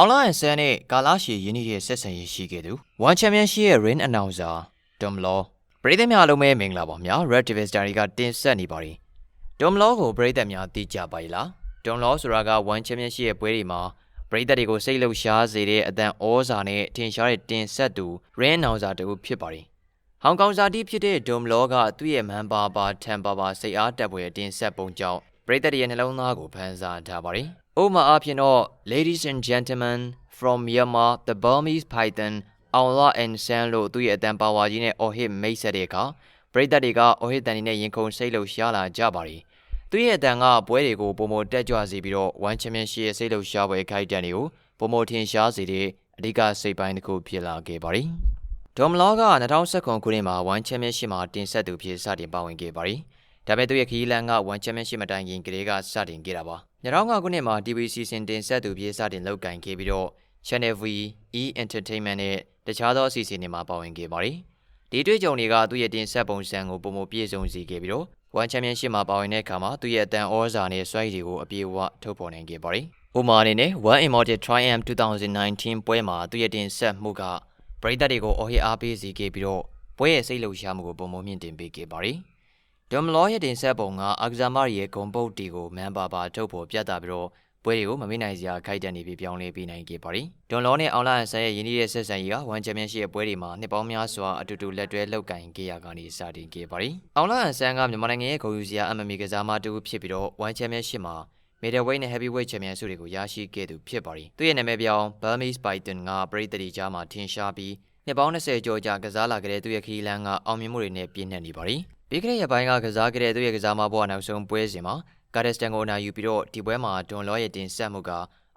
အောင်လာအန်ဆန်နဲ့ကာလာရှီယင်းနေတဲ့ဆက်ဆံရေးရှိခဲ့သူ One Championship ရဲ့ Ring Announcer Dom Law ပရိသတ်များအားလုံးပဲမင်္ဂလာပါများ Red Devils Diary ကတင်ဆက်နေပါတယ် Dom Law ကိုပရိသတ်များသိကြပါရဲ့လား Dom Law ဆိုတာက One Championship ရဲ့ပွဲတွေမှာပရိသတ်တွေကိုစိတ်လှုပ်ရှားစေတဲ့အတန်ဩဇာနဲ့ထင်ရှားတဲ့တင်ဆက်သူ Ring Announcer တူဖြစ်ပါတယ်ဟောင်ကောင်ဇာတိဖြစ်တဲ့ Dom Law ကသူ့ရဲ့မန်ပါပါထန်ပါပါစိတ်အားတက်ပွဲတင်ဆက်ပုံကြောင့်ပရိသတ်တွေရဲ့နှလုံးသားကိုဖန်ဆာထားပါတယ်။ ဥပမာအားဖြင့်တော့ Ladies and gentlemen from Myanmar the Burmese Python Allah and San လို့သူ့ရဲ့အတန်ပါဝါကြီးနဲ့ Ohit မိတ်ဆက်တဲ့အခါပရိသတ်တွေက Ohit တန်နေနဲ့ရင်ခုန်စိတ်လှုပ်ရှားလာကြပါတယ်။သူ့ရဲ့အတန်ကပွဲတွေကိုပုံမတက်ကြွစေပြီးတော့ One Championship ရဲ့စိတ်လှုပ်ရှားပွဲခိုက်တန်တွေကိုပုံမထင်ရှားစေတဲ့အဓိကစိတ်ပိုင်းတစ်ခုဖြစ်လာခဲ့ပါတယ်။ဒေါ်မလောက2019ခုနှစ်မှာ One Championship မှာတင်ဆက်သူဖြစ်စတင်ပါဝင်ခဲ့ပါတယ်။ဒါပေမဲ့သူရဲ့ခီးလန်က One Championship မတိုင်ခင်ကလေးကစတင်ခဲ့တာပါ။ 2009ခုနှစ်မှာ TVC စင်တင်ဆက်သူဖြစ်စတင်လုပ်ကင်ခဲ့ပြီးတော့ Channel V, E Entertainment နဲ့တခြားသောအစီအစဉ်တွေမှာပါဝင်ခဲ့ပါတယ်။ဒီတွေ့ကြုံတွေကသူ့ရဲ့တင်ဆက်ပုံစံကိုပုံမပြည့်စုံစေခဲ့ပြီးတော့ One Championship မှာပါဝင်တဲ့အခါမှာသူ့ရဲ့အတန်ဩဇာနဲ့စွမ်းရည်တွေကိုအပြည့်အဝထုတ်ဖော်နိုင်ခဲ့ပါတယ်။ဥပမာအနေနဲ့ One Immortal Triumph 2019ပွဲမှာသူ့ရဲ့တင်ဆက်မှုကပရိသတ်တွေကိုအော်ဟစ်အားပေးစေခဲ့ပြီးတော့ပွဲရဲ့စိတ်လှုပ်ရှားမှုကိုပုံမမြင့်တင်ပေးခဲ့ပါတယ်။ ဒွန်မလောရဲ့တင်ဆက်ပုံကအာကစားမတွေရဲ့ဂုံပုတ်တီကိုမန်ပါပါထုတ်ဖော်ပြသပြီးတော့ပွဲတွေကိုမမေ့နိုင်စရာခိုက်တန်နေပြီးပြောင်းလဲပေးနိုင်ခဲ့ပါတယ်။ဒွန်လောနဲ့အောင်လာအန်ဆန်ရဲ့ယင်းနေတဲ့ဆက်ဆံရေးကဝန်ချန်ပီယံရှစ်ရဲ့ပွဲတွေမှာနှစ်ပေါင်းများစွာအတူတူလက်တွဲလုပ်ကင်ခဲ့ရကနေစတင်ခဲ့ပါတယ်။အောင်လာအန်ဆန်ကမြန်မာနိုင်ငံရဲ့ဂုဏ်ယူစရာ MMA ကစားမတူဖြစ်ပြီးတော့ဝန်ချန်ပီယံရှစ်မှာ middleweight နဲ့ heavyweight ချန်ပီယံဆုတွေကိုရရှိခဲ့သူဖြစ်ပါတယ်။သူ့ရဲ့နာမည်ပြောင်း Burmese Python ကပရိသတ်တွေကြားမှာထင်ရှားပြီးနှစ်ပေါင်း20ကျော်ကြာကစားလာခဲ့တဲ့သူ့ရဲ့ခီးလန်းကအောင်မြင်မှုတွေနဲ့ပြည့်နှက်နေပါတယ်။ ပြီးခဲ့တဲ့ရက်ပိုင်းကကစားခဲ့တဲ့သူ့ရဲ့ကစားမဘဝနောက်ဆုံးပွဲစဉ်မှာကာဒက်စတန်ကိုအနာယူပြီးတော့ဒီပွဲမှာဒွန်လောရဲ့တင်ဆက်မှုက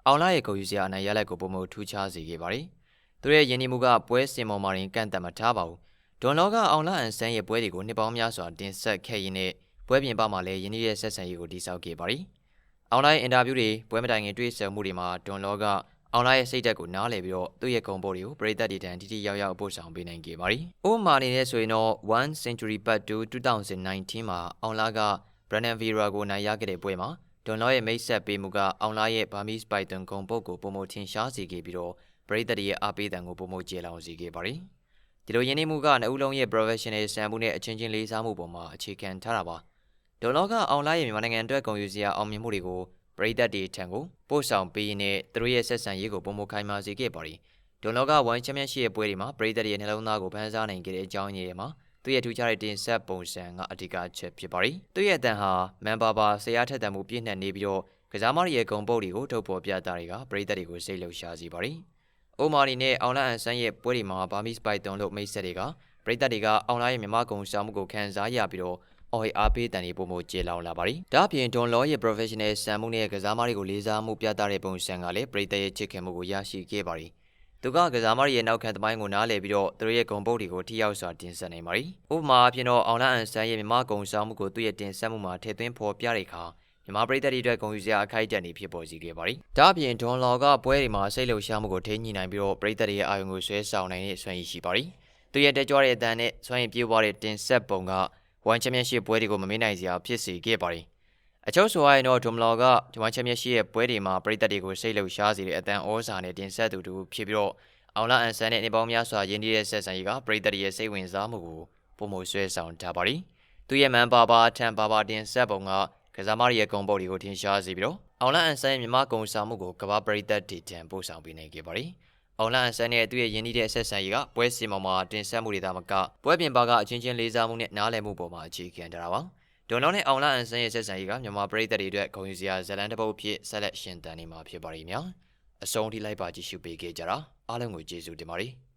အောင်လာရဲ့ဂုဏ်ယူစရာအနိုင်ရလက်ကိုပုံမထူးခြားစေခဲ့ပါတယ်။သူရဲ့ယင်းနှိမှုကပွဲစဉ်ပေါ်မှာရင်ကန့်တတ်မထားပါဘူး။ဒွန်လောကအောင်လာအန်ဆန်ရဲ့ပွဲတွေကိုနှစ်ပေါင်းများစွာတင်ဆက်ခဲ့ရင်းနဲ့ပွဲပြင်ပမှာလည်းယင်းနှိရဲ့ဆက်ဆံရေးကိုတည်ဆောက်ခဲ့ပါတယ်။အောင်လာရဲ့အင်တာဗျူးတွေပွဲမတိုင်ခင်တွေ့ဆုံမှုတွေမှာဒွန်လောက အောင်လာရဲ့စိတ်ဓာတ်ကိုနားလည်ပြီးတော့သူ့ရဲ့ဂုဏ်ပေါ်တွေကိုပရိသတ်တွေတန်တိတိရောက်ရောက်ပို့ဆောင်ပေးနိုင်ခဲ့ပါတယ်။ဥပမာအနေနဲ့ဆိုရင်တော့1 Century Part 2 2019မှာအောင်လာက Brandon Vera ကိုနိုင်ရခဲ့တဲ့ပွဲမှာဒွန်လောရဲ့မိတ်ဆက်ပေးမှုကအောင်လာရဲ့ Burmese Python ဂုံပုတ်ကိုပုံမထင်ရှားစေခဲ့ပြီးတော့ပရိသတ်ရဲ့အားပေးတံကိုပုံမကျေလောင်စေခဲ့ပါတယ်။ဒီလိုယင်းနှိမှုကနှစ်ဦးလုံးရဲ့ professional စံမှုနဲ့အချင်းချင်းလေးစားမှုပေါ်မှာအခြေခံထားတာပါ။ဒွန်လောကအောင်လာရဲ့မြန်မာနိုင်ငံအတွက်ဂုဏ်ယူစရာအောင်မြင်မှုတွေကိုပ ရိသတ်တွေထံကိုပို့ဆောင်ပေးရင်းနဲ့သူတို့ရဲ့ဆက်ဆံရေးကိုပုံမခိုင်းမာစေခဲ့ပါတယ်။ဒွန်လောက1ချန်ပီယံရှစ်ရဲ့ပွဲတွေမှာပရိသတ်ရဲ့နှလုံးသားကိုဖန်ဆားနိုင်ခဲ့တဲ့အကြောင်းရင်းတွေမှာသူ့ရဲ့ထူးခြားတဲ့တင်ဆက်ပုံစံကအဓိကအချက်ဖြစ်ပါတယ်။သူ့ရဲ့အတန်ဟာမန်ပါပါဆရာထက်တံမှုပြည့်နှက်နေပြီးတော့ကစားမတွေရဲ့ဂုံပုတ်တွေကိုထုတ်ဖော်ပြတာတွေကပရိသတ်တွေကိုစိတ်လှုပ်ရှားစေပါတယ်။အိုမာနီနဲ့အောင်လာအန်ဆန်းရဲ့ပွဲတွေမှာဘာမီစပိုက်တုံလို့မိတ်ဆက်တွေကပရိသတ်တွေကအောင်လာရဲ့မြမကုံရှာမှုကိုခံစားရပြီးတော့ အော်ဟီအားပေးတန်တွေပုံမကျေလောင်လာပါတယ်။ဒါ့အပြင်ဒွန်လောရဲ့ professional စံမှုနဲ့ကစားမတွေကိုလေးစားမှုပြသတဲ့ပုံစံကလည်းပရိသတ်ရဲ့ချစ်ခင်မှုကိုရရှိခဲ့ပါတယ်။သူကကစားမရဲ့နောက်ခံသမိုင်းကိုနားလည်ပြီးတော့သူတို့ရဲ့ဂုံပုတ်တွေကိုထိရောက်စွာတင်ဆက်နိုင်ပါတယ်။ဥပမာအဖြစ်တော့အောင်လာအန်ဆန်ရဲ့မြမကုံရှာမှုကိုသူ့ရဲ့တင်ဆက်မှုမှာထည့်သွင်းဖော်ပြတဲ့အခါမြန်မာပြည်သက်တွေအတွက်ဂုဏ်ယူစရာအခိုက်အတန့်တွေဖြစ်ပေါ်စေခဲ့ပါတယ်။ဒါ့အပြင်ဒွန်လော်ကပွဲတွေမှာစိတ်လှုပ်ရှားမှုကိုထိန်းညှိနိုင်ပြီးတော့ပြည်သက်တွေရဲ့အာရုံကိုဆွဲဆောင်နိုင်တဲ့စွမ်းရည်ရှိပါတယ်။သူရဲ့တက်ကြွတဲ့အတန်နဲ့စွမ်းရည်ပြေဝတဲ့တင်ဆက်ပုံက ဝန်ချန်ပီယံရှစ်ပွဲတွေကိုမမေ့နိုင်စရာဖြစ်စေခဲ့ပါတယ်။အချို့ဆိုရင်တော့ဒွန်လော်ကဝန်ချန်ပီယံရှစ်ရဲ့ပွဲတွေမှာပြည်သက်တွေကိုစိတ်လှုပ်ရှားစေတဲ့အတန်ဩဇာနဲ့တင်ဆက်သူတူဖြစ်ပြီးတော့အောင်လာအန်ဆန်နဲ့နေပေါင်းများစွာရင်းနှီးတဲ့ဆက်ဆံရေးကပြည်သက်တွေရဲ့စိတ်ဝင်စားမှုကိုပုံမဆွဲဆောင်ထားပါတယ်။သူရဲ့မန်ပါပါထန်ပါပါတင်ဆက်ပုံကကစားမရဲ့ဂုံပုတ်တွေကိုထင်ရှားစေပြီးတော့အောင်လန်အန်ဆန်ရဲ့မြမဂုံဆောင်မှုကိုကမ္ဘာပရိသတ်တွေတန်ပို့ဆောင်ပေးနိုင်ခဲ့ပါတယ်။ အောင်လန်အန်ဆန်ရဲ့သူ့ရဲ့ယဉ်ကျေးတဲ့ဆက်ဆံရေးကပွဲစီမောင်မှာတင်ဆက်မှုတွေသာမကပွဲပြင်ပါကအချင်းချင်းလေးစားမှုနဲ့နားလည်မှုပေါ်မှာအခြေခံထားတာပါ။ဒေါ်နောနဲ့အောင်လန်အန်ဆန်ရဲ့ဆက်ဆံရေးကမြန်မာပရိသတ်တွေအတွက်ဂုံယူစရာဇလန်တစ်ပုတ်ဖြစ်ဆက်လက်ရှင်သန်နေမှာဖြစ်ပါတယ်များ။အဆုံးထိလိုက်ပါကြည့်ရှုပေးခဲ့ကြတာအားလုံးကိုကျေးဇူးတင်ပါတယ်။